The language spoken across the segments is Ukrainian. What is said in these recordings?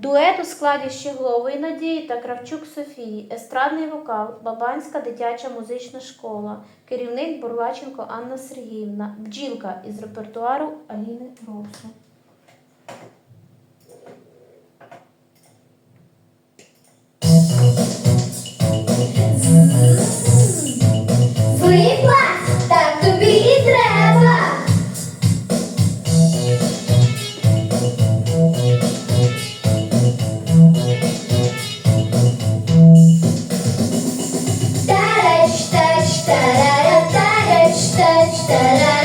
Дует у складі Щеглової Надії та Кравчук Софії, естрадний вокал, Бабанська дитяча музична школа, керівник Бурлаченко Анна Сергіївна, бджілка із репертуару Аліни Роксу. Salam.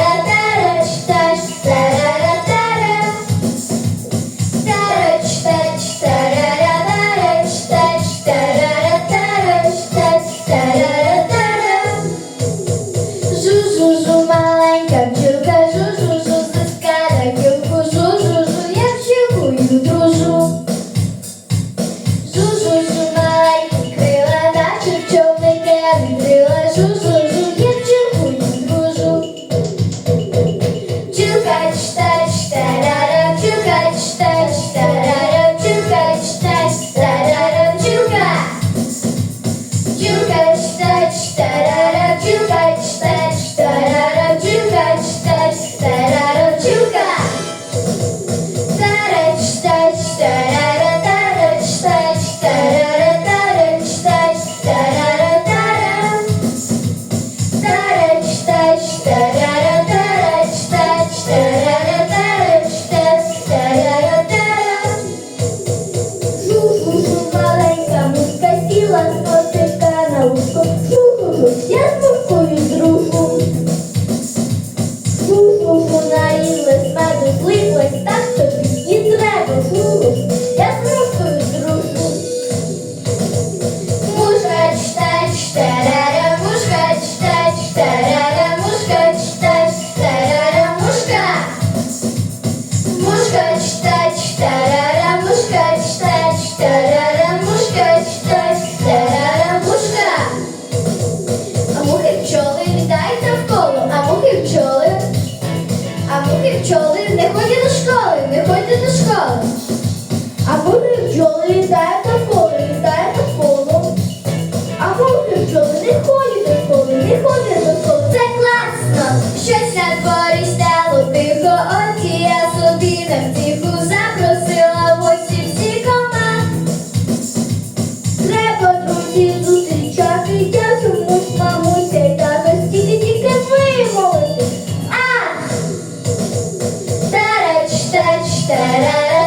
приходьте до шкали. А бурки бджоли літає навколо, літає навколо. А бурки бджоли не ходять навколо, не ходять навколо. Це класно! Щось на дворі стало тихо, оті я собі не втім. Tarará.